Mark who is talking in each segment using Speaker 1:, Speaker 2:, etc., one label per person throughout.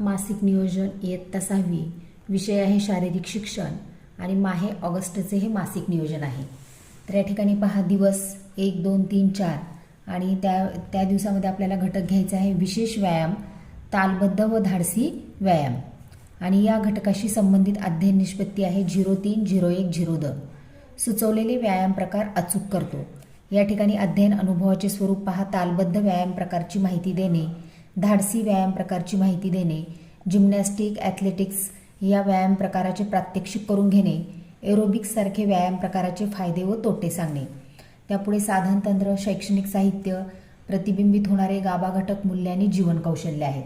Speaker 1: मासिक नियोजन इयत्ता सहावी विषय आहे शारीरिक शिक्षण आणि माहे ऑगस्टचे हे मासिक नियोजन आहे. तर या ठिकाणी पहा दिवस एक दोन तीन चार आणि त्या त्या दिवसामध्ये आपल्याला घटक घ्यायचा आहे विशेष व्यायाम तालबद्ध व धाडसी व्यायाम. आणि या घटकाशी संबंधित अध्ययन निष्पत्ती आहे झिरो तीन झिरो एक झिरो द. सुचवलेले व्यायाम प्रकार अचूक करतो. या ठिकाणी अध्ययन अनुभवाचे स्वरूप पहा तालबद्ध व्यायाम प्रकारची माहिती देणे धाडसी व्यायाम प्रकारची माहिती देणे जिम्नॅस्टिक ॲथलेटिक्स या व्यायाम प्रकाराचे प्रात्यक्षिक करून घेणे एरोबिक्ससारखे व्यायाम प्रकाराचे फायदे व तोटे सांगणे. त्यापुढे साधन तंत्र शैक्षणिक साहित्य प्रतिबिंबित होणारे गाभा घटक मूल्य आणि जीवन कौशल्य आहेत.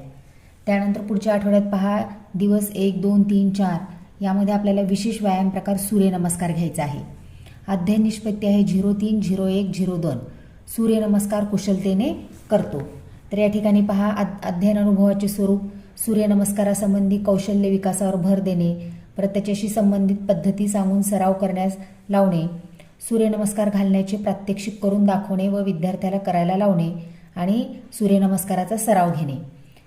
Speaker 1: त्यानंतर पुढच्या आठवड्यात पहा दिवस एक दोन तीन चार यामध्ये आपल्याला विशेष व्यायाम प्रकार सूर्यनमस्कार घ्यायचा आहे. अध्ययन निष्पत्ती आहे झिरो तीन झिरो एक झिरो दोन. सूर्यनमस्कार कुशलतेने करतो. तर या ठिकाणी पहा अध्ययन अनुभवाचे स्वरूप सूर्यनमस्कारासंबंधी कौशल्य विकासावर भर देणे परत त्याच्याशी संबंधित पद्धती सांगून सराव करण्यास लावणे सूर्यनमस्कार घालण्याचे प्रात्यक्षिक करून दाखवणे व विद्यार्थ्याला करायला लावणे आणि सूर्यनमस्काराचा सराव घेणे.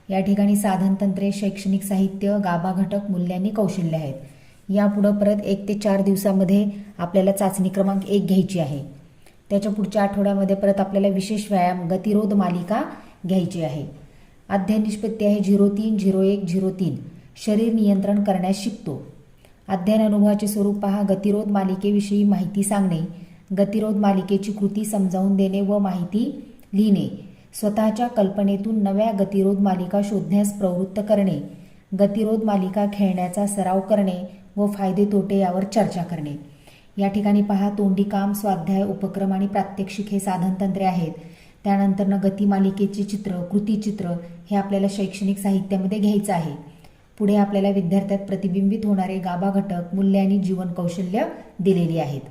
Speaker 1: या ठिकाणी साधनतंत्रे शैक्षणिक साहित्य गाभा घटक मूल्यांनी कौशल्य आहेत. यापुढं परत एक ते चार दिवसामध्ये आपल्याला चाचणी क्रमांक एक घ्यायची आहे. त्याच्या पुढच्या आठवड्यामध्ये परत आपल्याला विशेष व्यायाम गतिरोध मालिका घ्यायची आहे. अध्याय निष्पत्ती आहे झिरो तीन झिरो एक झिरो तीन. शरीर नियंत्रण करण्यास शिकतो. अध्ययन अनुभवाचे स्वरूप पहा. गतिरोध मालिकेविषयी माहिती सांगणे. गतिरोध मालिकेची कृती समजावून देणे व माहिती लिहिणे. स्वतःच्या कल्पनेतून नव्या गतिरोध मालिका शोधण्यास प्रवृत्त करणे. गतिरोध मालिका खेळण्याचा सराव करणे व फायदे तोटे यावर चर्चा करणे. या ठिकाणी पहा. तोंडी काम स्वाध्याय उपक्रम आणि प्रात्यक्षिक हे साधनतंत्रे आहेत. त्यानंतरनं गतिमालिकेचे चित्र कृतीचित्र हे आपल्याला शैक्षणिक साहित्यामध्ये घ्यायचं आहे. पुढे आपल्याला विद्यार्थ्यात प्रतिबिंबित होणारे गाभा घटक मूल्य आणि जीवन कौशल्य दिलेली आहेत.